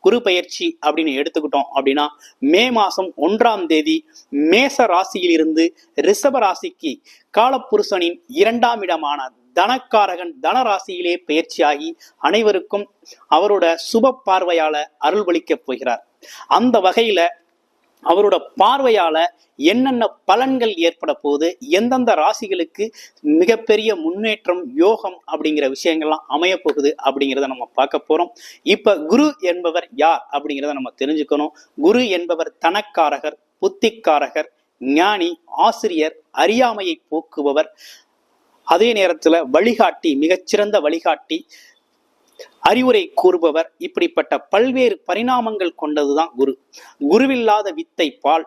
குரு பயிற்சி அப்படின்னு எடுத்துக்கிட்டோம் அப்படின்னா மே மாசம் ஒன்றாம் தேதி மேச ராசியிலிருந்து ரிஷப ராசிக்கு காலப்புருஷனின் இரண்டாம் இடமான தனக்காரகன் தனராசியிலே பயிற்சியாகி அனைவருக்கும் அவரோட சுப பார்வையால அருள்வளிக்கப் போகிறார். அந்த வகையில அவரோட பார்வையால என்னென்ன பலன்கள் ஏற்பட போகுது எந்தெந்த ராசிகளுக்கு மிகப்பெரிய முன்னேற்றம் யோகம் அப்படிங்கிற விஷயங்கள்லாம் அமைய போகுது அப்படிங்கிறத நம்ம பார்க்க போறோம். இப்ப குரு என்பவர் யார் அப்படிங்கிறத நம்ம தெரிஞ்சுக்கணும். குரு என்பவர் தனக்காரகர் புத்திக்காரகர் ஞானி ஆசிரியர் அறியாமையை போக்குபவர். அதே நேரத்துல வழிகாட்டி மிகச்சிறந்த வழிகாட்டி அறிவுரை கூறுபவர் இப்படிப்பட்ட பல்வேறு பரிணாமங்கள் கொண்டதுதான் குரு. குருவில்லாத வித்தை பால்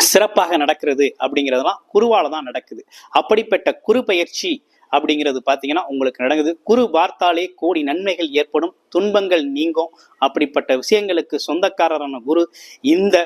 சிறப்பாக நடக்கிறது அப்படிங்கிறதெல்லாம் குருவால தான் நடக்குது. அப்படிப்பட்ட குரு பயிற்சி அப்படிங்கிறது பார்த்தீங்கன்னா உங்களுக்கு நடக்குது. குரு பார்த்தாலே கோடி நன்மைகள் ஏற்படும் துன்பங்கள் நீங்கும். அப்படிப்பட்ட விஷயங்களுக்கு சொந்தக்காரரான குரு இந்த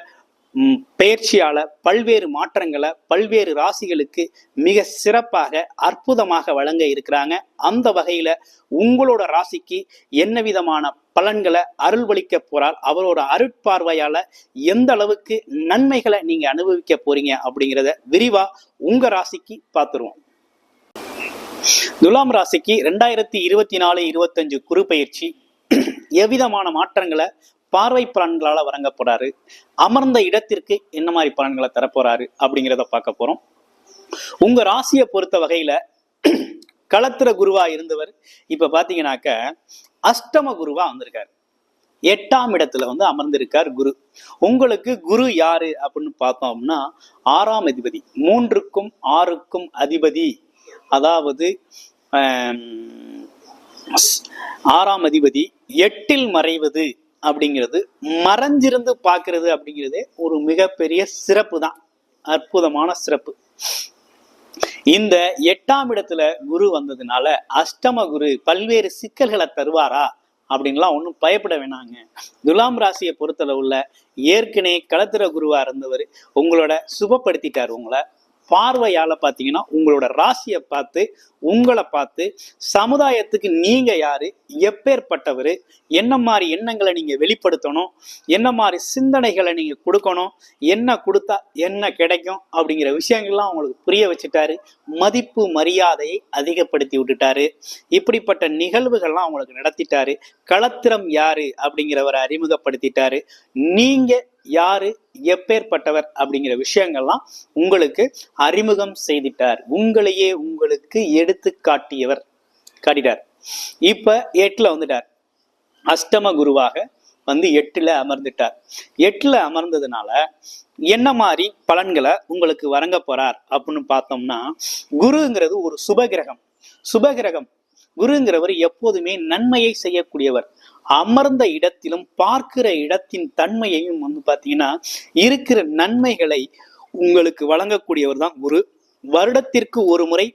பயிற்சியால பல்வேறு மாற்றங்களை பல்வேறு ராசிகளுக்கு மிக சிறப்பாக அற்புதமாக வழங்க இருக்கிறாங்க. அந்த வகையில உங்களோட ராசிக்கு என்ன விதமான பலன்களை அருள்வளிக்க போறால் அவரோட அருட்பார்வையால எந்த அளவுக்கு நன்மைகளை நீங்க அனுபவிக்க போறீங்க அப்படிங்கிறத விரிவா உங்க ராசிக்கு பார்த்துருவோம் துலாம் ராசிக்கு ரெண்டாயிரத்தி இருபத்தி நாலு இருபத்தஞ்சு குறு பயிற்சி எவ்விதமான மாற்றங்களை பார்வை பலன்களால வழங்க போறாரு. அமர்ந்த இடத்திற்கு என்ன மாதிரி பலன்களை தரப்போறாரு அப்படிங்கிறத பார்க்க போறோம். உங்க ராசியை பொறுத்த வகையில களத்திர குருவா இருந்தவர் இப்ப பாத்தீங்கன்னாக்க அஷ்டம குருவா வந்திருக்காரு. எட்டாம் இடத்துல வந்து அமர்ந்திருக்கார் குரு. உங்களுக்கு குரு யாரு அப்படின்னு பார்த்தோம் அப்படின்னா ஆறாம் அதிபதி மூன்றுக்கும் ஆறுக்கும் அதிபதி. அதாவது ஆறாம் அதிபதி எட்டில் மறைவது. அப்படிங்கிறது மறைஞ்சிருந்து பார்க்கறது அப்படிங்கிறதே ஒரு மிகப்பெரிய சிறப்பு தான் அற்புதமான சிறப்பு. இந்த எட்டாம் இடத்துல குரு வந்ததுனால அஷ்டம குரு பல்வேறு சிக்கல்களை தருவாரா அப்படின்லாம் ஒன்றும் பயப்பட வேணாங்க. துலாம் ராசியை பொறுத்தளவுல ஏற்கனவே களத்திர குருவா இருந்தவர் உங்களோட சுபப்படுத்திட்டார் உங்களை. பார்வையால பார்த்தீங்கன்னா உங்களோட ராசியை பார்த்து உங்களை பார்த்து சமுதாயத்துக்கு நீங்க யாரு எப்பேற்பட்டவர் என்ன மாதிரி எண்ணங்களை நீங்க வெளிப்படுத்தணும் என்ன மாதிரி சிந்தனைகளை நீங்க கொடுக்கணும் என்ன கொடுத்தா என்ன கிடைக்கும் அப்படிங்கிற விஷயங்கள்லாம் உங்களுக்கு புரிய வச்சுட்டாரு. மதிப்பு மரியாதையை அதிகப்படுத்தி விட்டுட்டாரு. இப்படிப்பட்ட நிகழ்வுகள்லாம் உங்களுக்கு நடத்திட்டாரு. களத்திரம் யாரு அப்படிங்கிறவரை அறிமுகப்படுத்திட்டாரு. நீங்க யாரு? எப்பேற்பட்டவர் அப்படிங்கிற விஷயங்கள்லாம் உங்களுக்கு அறிமுகம் செய்திட்டார். உங்களையே உங்களுக்கு எடுத்து காட்டியவர் காட்டிட்டார். இப்ப எட்டுல வந்துட்டார். அஷ்டம குருவாக வந்து எட்டுல அமர்ந்துட்டார். எட்டுல அமர்ந்ததுனால என்ன மாதிரி பலன்களை உங்களுக்கு வழங்க போறார் அப்படின்னு பார்த்தோம்னா குருங்கிறது ஒரு சுபகிரகம் சுபகிரகம் குருங்கிறவர் எப்போதுமே நன்மையை செய்யக்கூடியவர். அமர்ந்த இடத்திலும் பார்க்கிற இடத்தின் தன்மையையும் வந்து பார்த்தீங்கன்னா இருக்கிற நன்மைகளை உங்களுக்கு வழங்கக்கூடியவர் தான் குரு. வருடத்திற்கு ஒரு முறை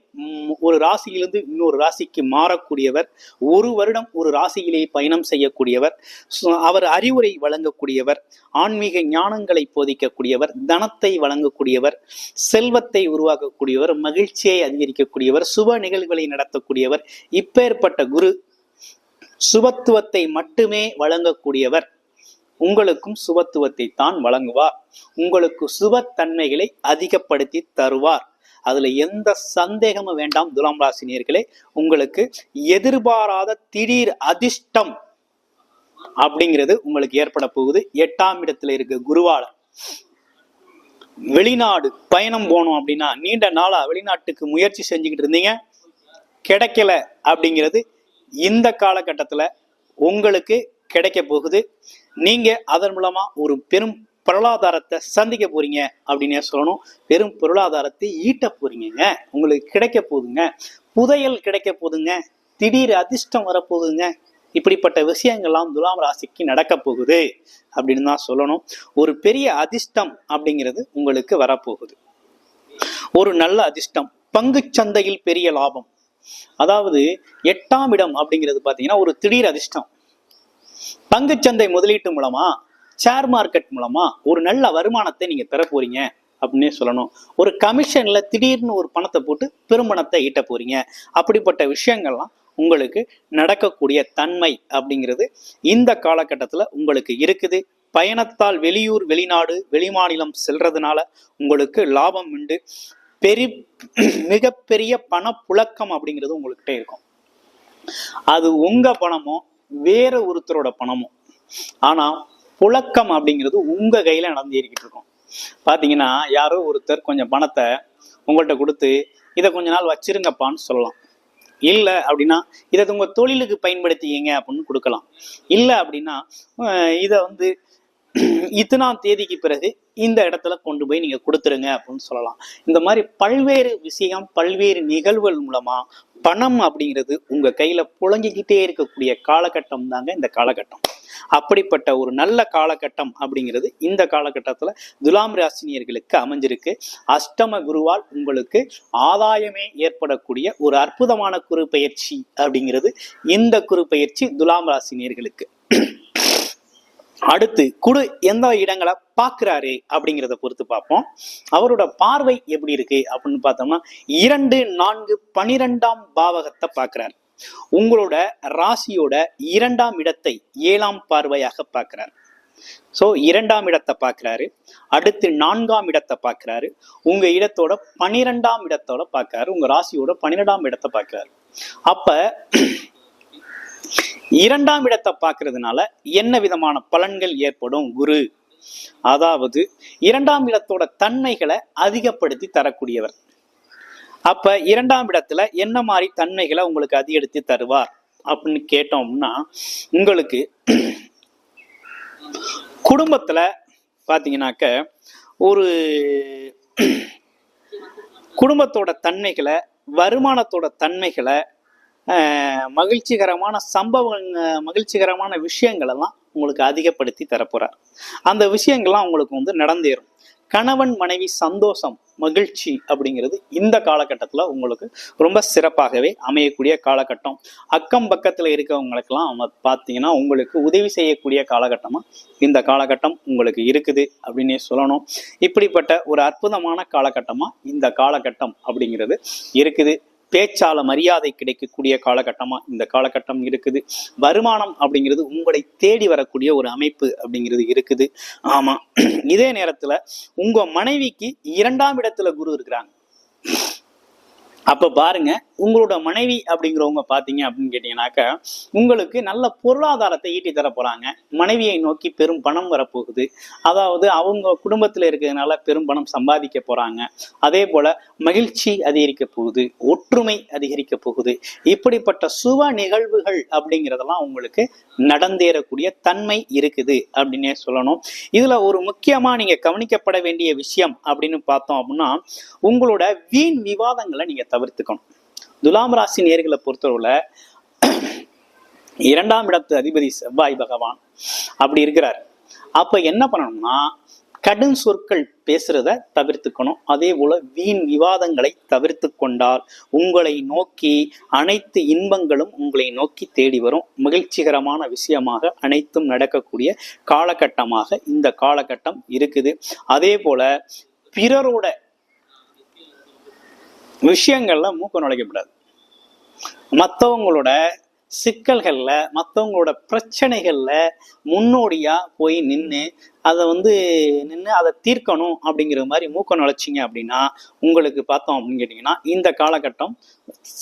ஒரு ராசியிலிருந்து இன்னொரு ராசிக்கு மாறக்கூடியவர் ஒரு வருடம் ஒரு ராசியிலே பயணம் செய்யக்கூடியவர் சு- அவர் அறிவுரை வழங்கக்கூடியவர் ஆன்மீக ஞானங்களை போதிக்கக்கூடியவர் தனத்தை வழங்கக்கூடியவர் செல்வத்தை உருவாக்கக்கூடியவர் மகிழ்ச்சியை அதிகரிக்கக்கூடியவர் சுப நிகழ்வுகளை நடத்தக்கூடியவர் இப்பேற்பட்ட குரு சுபத்துவத்தை மட்டுமே வழங்கக்கூடியவர். உங்களுக்கும் சுபத்துவத்தை தான் வழங்குவார். உங்களுக்கு சுபத்தன்மைகளை அதிகப்படுத்தி தருவார். அதுல எந்த சந்தேகமும் வேண்டாம் துலாம் ராசி உங்களுக்கு எதிர்பாராத திடீர் அதிர்ஷ்டம் அப்படிங்கிறது உங்களுக்கு ஏற்பட போகுது. எட்டாம் இடத்துல இருக்க குருவால வெளிநாடு பயணம் போனோம் அப்படின்னா நீண்ட நாளா வெளிநாட்டுக்கு முயற்சி செஞ்சுக்கிட்டு இருந்தீங்க. கிடைக்கல அப்படிங்கிறது இந்த காலகட்டத்துல உங்களுக்கு கிடைக்க போகுது. நீங்க அதன் மூலமா ஒரு பெரும் பொருளாதாரத்தை சந்திக்க போறீங்க அப்படின்னே சொல்லணும். பெரும் பொருளாதாரத்தை ஈட்ட போறீங்க உங்களுக்கு கிடைக்க போகுதுங்க புதையல் கிடைக்க போகுதுங்க திடீர் அதிர்ஷ்டம் வரப்போகுதுங்க இப்படிப்பட்ட விஷயங்கள்லாம் துலாம் ராசிக்கு நடக்க போகுது அப்படின்னு தான் சொல்லணும். ஒரு பெரிய அதிர்ஷ்டம் அப்படிங்கிறது உங்களுக்கு வரப்போகுது ஒரு நல்ல அதிர்ஷ்டம் பங்கு சந்தையில் பெரிய லாபம். அதாவது எட்டாம் இடம் அப்படிங்கிறது பாத்தீங்கன்னா ஒரு திடீர் அதிர்ஷ்டம். பங்குச்சந்தை முதலீட்டு மூலமா ஷேர் மார்க்கெட் மூலமா ஒரு நல்ல வருமானத்தை நீங்க பெற போறீங்க அப்படின்னே சொல்லணும். ஒரு கமிஷன்ல திடீர்னு ஒரு பணத்தை போட்டு பெரும்பணத்தை ஈட்ட போறீங்க. அப்படிப்பட்ட விஷயங்கள்லாம் உங்களுக்கு நடக்கக்கூடிய தன்மை அப்படிங்கிறது இந்த காலகட்டத்தில் உங்களுக்கு இருக்குது. பயணத்தால் வெளியூர் வெளிநாடு வெளிமாநிலம் செல்றதுனால உங்களுக்கு லாபம் உண்டு. பெரி மிகப்பெரிய பணப்புழக்கம் அப்படிங்கிறது உங்கள்கிட்ட இருக்கும். அது உங்க பணமோ வேற ஒருத்தரோட பணமோ. ஆனா புழக்கம் அப்படிங்கிறது உங்க கையில நடந்தேறிக்கிட்டு இருக்கும். பாத்தீங்கன்னா யாரோ ஒருத்தர் கொஞ்சம் பணத்தை உங்கள்கிட்ட கொடுத்து இதை கொஞ்ச நாள் வச்சிருங்கப்பான்னு சொல்லலாம். இல்லை அப்படின்னா இதை உங்க தொழிலுக்கு பயன்படுத்திக்கிங்க அப்படின்னு கொடுக்கலாம். இல்லை அப்படின்னா இதை வந்து இத்தனாம் தேதிக்கு பிறகு இந்த இடத்துல கொண்டு போய் நீங்க கொடுத்துருங்க அப்படின்னு சொல்லலாம். இந்த மாதிரி பல்வேறு விஷயம் பல்வேறு நிகழ்வுகள் மூலமா பணம் அப்படிங்கிறது உங்க கையில புழங்கிக்கிட்டே இருக்கக்கூடிய காலகட்டம் தாங்க இந்த காலகட்டம். அப்படிப்பட்ட ஒரு நல்ல காலகட்டம் அப்படிங்கிறது இந்த காலகட்டத்துல துலாம் ராசினியர்களுக்கு அமைஞ்சிருக்கு. அஷ்டம குருவால் உங்களுக்கு ஆதாயமே ஏற்படக்கூடிய ஒரு அற்புதமான குரு பயிற்சி அப்படிங்கிறது இந்த குரு பயிற்சி துலாம் ராசினியர்களுக்கு. அடுத்து குடு எந்த இடங்களை பார்க்கிறாரு அப்படிங்கிறத பொறுத்து பார்ப்போம். அவரோட பார்வை எப்படி இருக்கு அப்படின்னு பார்த்தோம்னா இரண்டு நான்கு பனிரெண்டாம் பாவகத்தை பார்க்கிறார். உங்களோட ராசியோட இரண்டாம் இடத்தை ஏழாம் பார்வையாக பார்க்கிறார். சோ இரண்டாம் இடத்தை பார்க்குறாரு. அடுத்து நான்காம் இடத்தை பார்க்குறாரு. உங்க இடத்தோட பனிரெண்டாம் இடத்தோட பார்க்கிறாரு. உங்க ராசியோட பன்னிரெண்டாம் இடத்தை பார்க்கிறாரு. அப்ப இரண்டாம் இடத்தை பார்க்கறதுனால என்ன விதமான பலன்கள் ஏற்படும் குரு? அதாவது இரண்டாம் இடத்தோட தன்மைகளை அதிகப்படுத்தி தரக்கூடியவர். அப்ப இரண்டாம் இடத்துல என்ன மாதிரி தன்மைகளை உங்களுக்கு அதிகரித்து தருவார் அப்படின்னு கேட்டோம்னா உங்களுக்கு குடும்பத்துல பாத்தீங்கன்னாக்க ஒரு குடும்பத்தோட தன்மைகளை வருமானத்தோட தன்மைகளை மகிழ்ச்சிகரமான சம்பவங்க மகிழ்ச்சிகரமான விஷயங்கள் எல்லாம் உங்களுக்கு அதிகப்படுத்தி தரப்போறார். அந்த விஷயங்கள்லாம் உங்களுக்கு வந்து நடந்தேறும். கணவன் மனைவி சந்தோஷம் மகிழ்ச்சி அப்படிங்கிறது இந்த காலகட்டத்தில் உங்களுக்கு ரொம்ப சிறப்பாகவே அமையக்கூடிய காலகட்டம். அக்கம் பக்கத்தில் இருக்கவங்களுக்கெல்லாம் அவங்க பார்த்தீங்கன்னா உங்களுக்கு உதவி செய்யக்கூடிய காலகட்டமாக இந்த காலகட்டம் உங்களுக்கு இருக்குது அப்படின்னே சொல்லணும். இப்படிப்பட்ட ஒரு அற்புதமான காலகட்டமாக இந்த காலகட்டம் அப்படிங்கிறது இருக்குது. பேச்சால மரியாதை கிடைக்கக்கூடிய காலகட்டமா இந்த காலகட்டம் இருக்குது. வருமானம் அப்படிங்கிறது உங்களை தேடி வரக்கூடிய ஒரு அமைப்பு அப்படிங்கிறது இருக்குது. ஆமா. இதே நேரத்துல உங்க மனைவிக்கு இரண்டாம் இடத்துல குரு இருக்கிறாங்க. அப்ப பாருங்க உங்களோட மனைவி அப்படிங்கிறவங்க பாத்தீங்க அப்படின்னு கேட்டீங்கன்னாக்க உங்களுக்கு நல்ல பொருளாதாரத்தை ஈட்டி தர போறாங்க. மனைவியை நோக்கி பெரும் பணம் வரப்போகுது அதாவது அவங்க குடும்பத்துல இருக்கிறதுனால பெரும் பணம் சம்பாதிக்க போறாங்க. அதே போல மகிழ்ச்சி அதிகரிக்க போகுது ஒற்றுமை அதிகரிக்க போகுது. இப்படிப்பட்ட சுப நிகழ்வுகள் அப்படிங்கிறதெல்லாம் உங்களுக்கு நடந்தேறக்கூடிய தன்மை இருக்குது அப்படின்னே சொல்லணும். இதுல ஒரு முக்கியமா நீங்க கவனிக்கப்பட வேண்டிய விஷயம் அப்படின்னு பார்த்தோம் அப்படின்னா உங்களோட வீண் விவாதங்களை நீங்க தவிர்த்துக்கணும். துலாம் ராசி நேர்களை பொறுத்தவரை இரண்டாம் இடத்து அதிபதி செவ்வாய் பகவான் அப்படி இருக்கிறார். அப்ப என்ன பண்ணணும்னா கடும் சொற்கள் பேசுறத தவிர்த்துக்கணும். அதே போல வீண் விவாதங்களை தவிர்த்து கொண்டால் உங்களை நோக்கி அனைத்து இன்பங்களும் உங்களை நோக்கி தேடி வரும். மகிழ்ச்சிகரமான விஷயமாக அனைத்தும் நடக்கக்கூடிய காலகட்டமாக இந்த காலகட்டம் இருக்குது. அதே போல பிறரோட விஷயங்கள்ல மூக்க நுழைக்கப்படாது மற்றவங்களோட சிக்கல்கள்ல மற்றவங்களோட பிரச்சனைகள்ல முன்னோடியா போய் நின்று அதை வந்து நின்று அதை தீர்க்கணும் அப்படிங்கிற மாதிரி மூக்க நுழைச்சிங்க அப்படின்னா உங்களுக்கு பார்த்தோம் அப்படின்னு கேட்டிங்கன்னா இந்த காலகட்டம்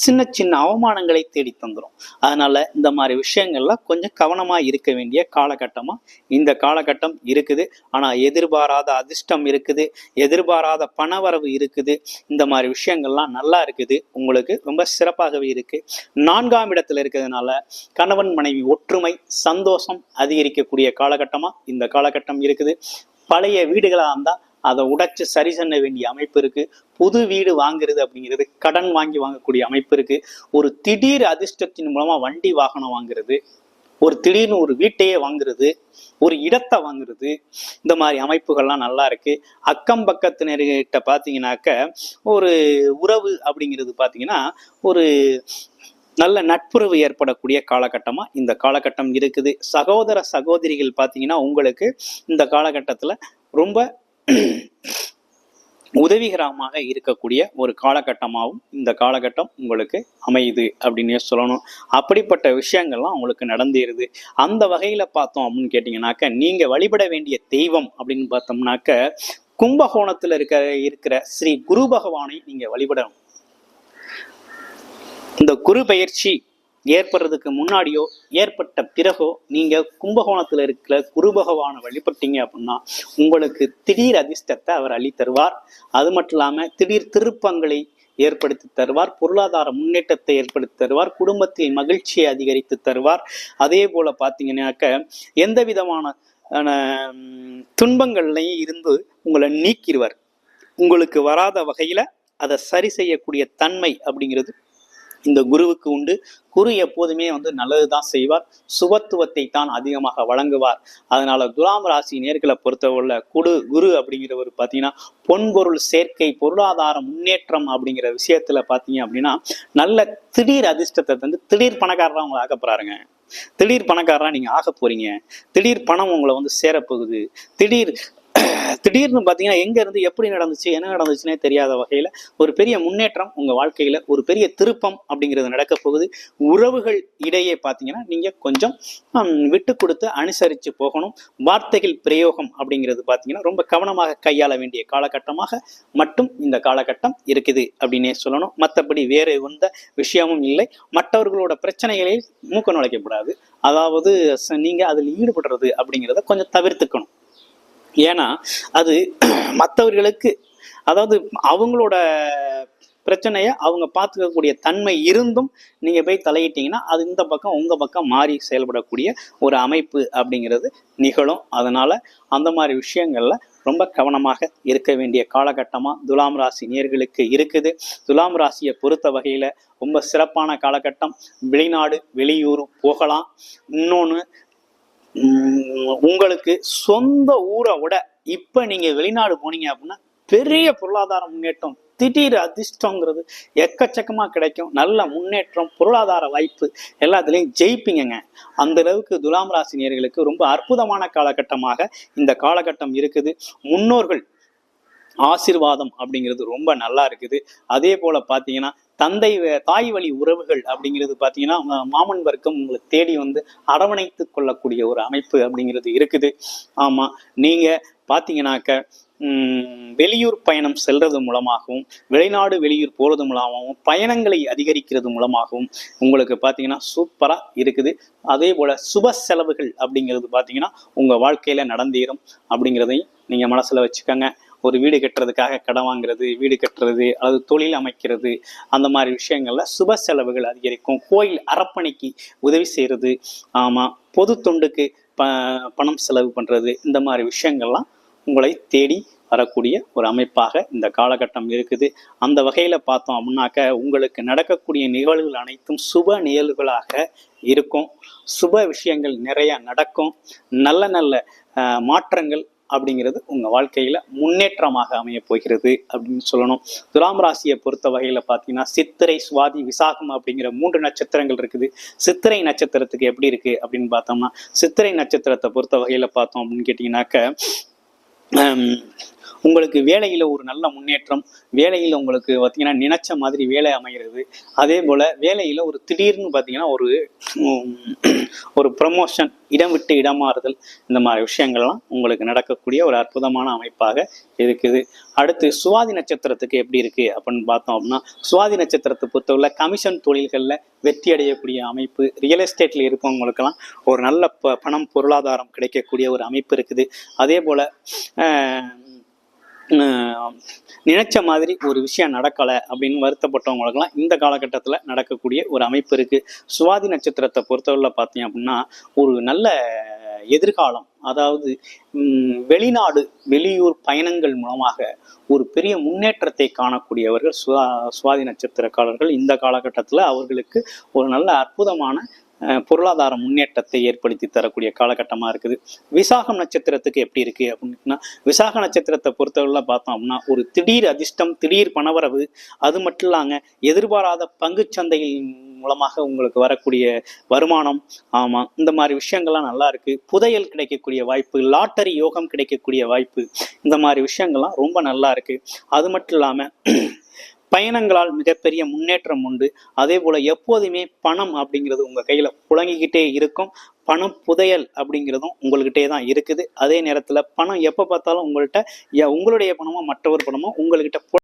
சின்ன சின்ன அவமானங்களை தேடி தந்துடும் அதனால இந்த மாதிரி விஷயங்கள்ல கொஞ்சம் கவனமா இருக்க வேண்டிய காலகட்டமா இந்த காலகட்டம் இருக்குது. ஆனா எதிர்பாராத அதிர்ஷ்டம் இருக்குது. எதிர்பாராத பணவரவு இருக்குது. இந்த மாதிரி விஷயங்கள்லாம் நல்லா இருக்குது. உங்களுக்கு ரொம்ப சிறப்பாகவே இருக்கு. நான்காம் இடத்துல இருக்கிறதுனால கணவன் மனைவி ஒற்றுமை சந்தோஷம் அதிகரிக்கக்கூடிய காலகட்டமா இந்த காலகட்டம் இருக்குது. பழைய வீடுகளா இருந்தா அதை உடைச்சு சரி பண்ண வேண்டிய அமைப்பு இருக்கு. புது வீடு வாங்குறது அப்படிங்கிறது கடன் வாங்கி வாங்கக்கூடிய அமைப்பு இருக்கு. ஒரு திடீர் அதிர்ஷ்டத்தின் மூலமா வண்டி வாகனம் வாங்குறது ஒரு திடீர்னு ஒரு வீட்டையே வாங்குறது ஒரு இடத்தை வாங்குறது இந்த மாதிரி அமைப்புகள்லாம் நல்லா இருக்கு. அக்கம் பக்கத்தினர்கிட்ட பார்த்தீங்கன்னாக்க ஒரு உறவு அப்படிங்கிறது பார்த்தீங்கன்னா ஒரு நல்ல நட்புறவு ஏற்படக்கூடிய காலகட்டமா இந்த காலகட்டம் இருக்குது. சகோதர சகோதரிகள் பார்த்தீங்கன்னா உங்களுக்கு இந்த காலகட்டத்தில் ரொம்ப உதவிகரமாக இருக்கக்கூடிய ஒரு காலகட்டமாகவும் இந்த காலகட்டம் உங்களுக்கு அமையுது அப்படின்னே சொல்லணும். அப்படிப்பட்ட விஷயங்கள்லாம் உங்களுக்கு நடந்துருது அந்த வகையில் பார்த்தோம் அப்படின்னு கேட்டிங்கனாக்க நீங்கள் வழிபட வேண்டிய தெய்வம் அப்படின்னு பார்த்தோம்னாக்க கும்பகோணத்தில் இருக்கிற இருக்கிற ஸ்ரீ குரு பகவானை நீங்கள் வழிபடணும் இந்த குரு பயிற்சி ஏற்படுறதுக்கு முன்னாடியோ ஏற்பட்ட பிறகோ நீங்க கும்பகோணத்துல இருக்கிற குரு பகவானை வழிபட்டீங்க அப்படின்னா உங்களுக்கு திடீர் அதிர்ஷ்டத்தை அவர் அள்ளி தருவார் அது மட்டும் இல்லாம திடீர் திருப்பங்களை ஏற்படுத்தி தருவார். பொருளாதார முன்னேற்றத்தை ஏற்படுத்தி தருவார். குடும்பத்தில் மகிழ்ச்சியை அதிகரித்து தருவார். அதே போல பார்த்தீங்கன்னாக்க எந்த விதமான ஆன, துன்பங்கள்லையும் இருந்து உங்களை நீக்கிடுவார் உங்களுக்கு வராத வகையில அதை சரி செய்யக்கூடிய தன்மை அப்படிங்கிறது இந்த குருவுக்கு உண்டு. குரு எப்போதுமே வந்து நல்லது தான் செய்வார். சுபத்துவத்தை தான் அதிகமாக வழங்குவார். அதனால துலாம் ராசி நேர்களை பொறுத்தவரை குடு குரு அப்படிங்கிறவர் பார்த்தீங்கன்னா பொன்பொருள் சேர்க்கை பொருளாதார முன்னேற்றம் அப்படிங்கிற விஷயத்துல பார்த்தீங்க அப்படின்னா நல்ல திடீர் அதிர்ஷ்டத்தை தந்து திடீர் பணக்காரராக உங்களை ஆக்கப்படுறாருங்க திடீர் பணக்காரரா நீங்க ஆக போறீங்க. திடீர் பணம் உங்களை வந்து சேரப்போகுது திடீர் திடீர்னு பார்த்தீங்கன்னா எங்கேருந்து எப்படி நடந்துச்சு என்ன நடந்துச்சுன்னே தெரியாத வகையில் ஒரு பெரிய முன்னேற்றம் உங்கள் வாழ்க்கையில் ஒரு பெரிய திருப்பம் அப்படிங்கிறது நடக்க போகுது. உறவுகள் இடையே பார்த்தீங்கன்னா நீங்கள் கொஞ்சம் விட்டு கொடுத்து அனுசரித்து போகணும். வார்த்தைகள் பிரயோகம் அப்படிங்கிறது பார்த்தீங்கன்னா ரொம்ப கவனமாக கையாள வேண்டிய காலகட்டமாக மட்டும் இந்த காலகட்டம் இருக்குது அப்படின்னே சொல்லணும். மற்றபடி வேறு எந்த விஷயமும் இல்லை. மற்றவர்களோட பிரச்சனைகளில் மூக்க நுழைக்கக்கூடாது அதாவது நீங்கள் அதில் ஈடுபடுறது அப்படிங்கிறத கொஞ்சம் தவிர்த்துக்கணும். ஏன்னா அது மற்றவர்களுக்கு அதாவது அவங்களோட பிரச்சனையை அவங்க பார்த்துக்கக்கூடிய தன்மை இருந்தும் நீங்கள் போய் தலையிட்டீங்கன்னா அது இந்த பக்கம் உங்கள் பக்கம் மாறி செயல்படக்கூடிய ஒரு அமைப்பு அப்படிங்கிறது நிகழும். அதனால் அந்த மாதிரி விஷயங்களில் ரொம்ப கவனமாக இருக்க வேண்டிய காலகட்டமாக துலாம் ராசி நேர்களுக்கு இருக்குது. துலாம் ராசியை பொறுத்த வகையில் ரொம்ப சிறப்பான காலகட்டம். வெளிநாடு வெளியூர் போகலாம். இன்னொன்று உங்களுக்கு சொந்த ஊரை விட இப்போ நீங்கள் வெளிநாடு போனீங்க அப்படின்னா பெரிய பொருளாதார முன்னேற்றம் திடீர் அதிர்ஷ்டங்கிறது எக்கச்சக்கமா கிடைக்கும். நல்ல முன்னேற்றம் பொருளாதார வாய்ப்பு எல்லாத்துலேயும் ஜெயிப்பீங்கங்க. அந்த அளவுக்கு துலாம் ராசினியர்களுக்கு ரொம்ப அற்புதமான காலகட்டமாக இந்த காலகட்டம் இருக்குது. முன்னோர்கள் ஆசீர்வாதம் அப்படிங்கிறது ரொம்ப நல்லா இருக்குது. அதே போல பார்த்தீங்கன்னா தந்தை வ- தாய் வழி உறவுகள் அப்படிங்கிறது பார்த்தீங்கன்னா மாமன் வர்க்கம் உங்களை தேடி வந்து அரவணைத்து கொள்ளக்கூடிய ஒரு அமைப்பு அப்படிங்கிறது இருக்குது. ஆமாம் நீங்கள் பார்த்தீங்கன்னாக்க வெளியூர் பயணம் செல்றது மூலமாகவும் வெளிநாடு வெளியூர் போகிறது மூலமாகவும் பயணங்களை அதிகரிக்கிறது மூலமாகவும் உங்களுக்கு பார்த்தீங்கன்னா சூப்பராக இருக்குது. அதே போல் சுப செலவுகள் அப்படிங்கிறது பார்த்தீங்கன்னா உங்கள் வாழ்க்கையில் நடந்தேறும் அப்படிங்கிறதையும் நீங்கள் மனசில் வச்சுக்கோங்க. ஒரு வீடு கட்டுறதுக்காக கடன் வாங்குறது வீடு கட்டுறது அல்லது தொழில் அமைக்கிறது அந்த மாதிரி விஷயங்கள்ல சுப செலவுகள் அதிகரிக்கும். கோயில் அறப்பணிக்கு உதவி செய்கிறது ஆமாம் பொது தொண்டுக்கு ப பணம் செலவு பண்ணுறது இந்த மாதிரி விஷயங்கள்லாம் உங்களை தேடி வரக்கூடிய ஒரு அமைப்பாக இந்த காலகட்டம் இருக்குது. அந்த வகையில் பார்த்தோம் அப்படின்னாக்க உங்களுக்கு நடக்கக்கூடிய நிகழ்வுகள் அனைத்தும் சுப நிகழ்வுகளாக இருக்கும். சுப விஷயங்கள் நிறையா நடக்கும். நல்ல நல்ல மாற்றங்கள் அப்படிங்கிறது உங்கள் வாழ்க்கையில் முன்னேற்றமாக அமைய போகிறது அப்படின்னு சொல்லணும். துலாம் ராசியை பொறுத்த வகையில் பார்த்தீங்கன்னா சித்திரை சுவாதி விசாகம் அப்படிங்கிற மூன்று நட்சத்திரங்கள் இருக்குது. சித்திரை நட்சத்திரத்துக்கு எப்படி இருக்குது அப்படின்னு பார்த்தோம்னா சித்திரை நட்சத்திரத்தை பொறுத்த வகையில் பார்த்தோம் அப்படின்னு கேட்டிங்கனாக்க உங்களுக்கு வேலையில் ஒரு நல்ல முன்னேற்றம் வேலையில் உங்களுக்கு பார்த்தீங்கன்னா நினைச்ச மாதிரி வேலை அமைகிறது. அதே போல் வேலையில் ஒரு திடீர்னு பார்த்தீங்கன்னா ஒரு ஒரு ப்ரமோஷன் இடம் விட்டு இடமாறுதல் இந்த மாதிரி விஷயங்கள்லாம் உங்களுக்கு நடக்கக்கூடிய ஒரு அற்புதமான அமைப்பாக இருக்குது. அடுத்து சுவாதி நட்சத்திரத்துக்கு எப்படி இருக்குது அப்படின்னு பார்த்தோம் அப்படின்னா சுவாதி நட்சத்திரத்தை பொறுத்தவரை கமிஷன் தொழில்களில் வெற்றி அடையக்கூடிய அமைப்பு ரியல் எஸ்டேட்டில் இருக்கவங்களுக்கெல்லாம் ஒரு நல்ல ப பணம் பொருளாதாரம் கிடைக்கக்கூடிய ஒரு அமைப்பு இருக்குது. அதே போல் நினைச்ச மாதிரி ஒரு விஷயம் நடக்கலை அப்படின்னு வருத்தப்பட்டவங்களுக்கெல்லாம் இந்த காலகட்டத்தில் நடக்கக்கூடிய ஒரு அமைப்பு இருக்குது சுவாதி நட்சத்திரத்தை பொறுத்தவரையில் பார்த்தீங்க அப்படின்னா ஒரு நல்ல எதிர்காலம் அதாவது வெளிநாடு வெளியூர் பயணங்கள் மூலமாக ஒரு பெரிய முன்னேற்றத்தை காணக்கூடியவர்கள் சுவா சுவாதி நட்சத்திரக்காரர்கள் இந்த காலகட்டத்தில் அவர்களுக்கு ஒரு நல்ல அற்புதமான பொருளாதார முன்னேற்றத்தை ஏற்படுத்தி தரக்கூடிய காலகட்டமாக இருக்குது. விசாகம் நட்சத்திரத்துக்கு எப்படி இருக்கு அப்படின்னா விசாக நட்சத்திரத்தை பொறுத்தவரை பார்த்தோம் அப்படின்னா ஒரு திடீர் அதிர்ஷ்டம் திடீர் பணவரவு அது மட்டும் இல்லாங்க எதிர்பாராத பங்குச்சந்தையின் மூலமாக உங்களுக்கு வரக்கூடிய வருமானம் ஆமாம் இந்த மாதிரி விஷயங்கள்லாம் நல்லா இருக்கு. புதையல் கிடைக்கக்கூடிய வாய்ப்பு லாட்டரி யோகம் கிடைக்கக்கூடிய வாய்ப்பு இந்த மாதிரி விஷயங்கள்லாம் ரொம்ப நல்லா இருக்கு. அது மட்டும் இல்லாமல் பயணங்களால் மிகப்பெரிய முன்னேற்றம் உண்டு. அதே போல எப்போதுமே பணம் அப்படிங்கிறது உங்க கையில புழங்கிக்கிட்டே இருக்கும். பணம் புதையல் அப்படிங்கிறதும் உங்கள்கிட்டே தான் இருக்குது. அதே நேரத்துல பணம் எப்போ பார்த்தாலும் உங்கள்கிட்ட ய- உங்களுடைய பணமோ மற்றவர் பணமோ உங்கள்கிட்ட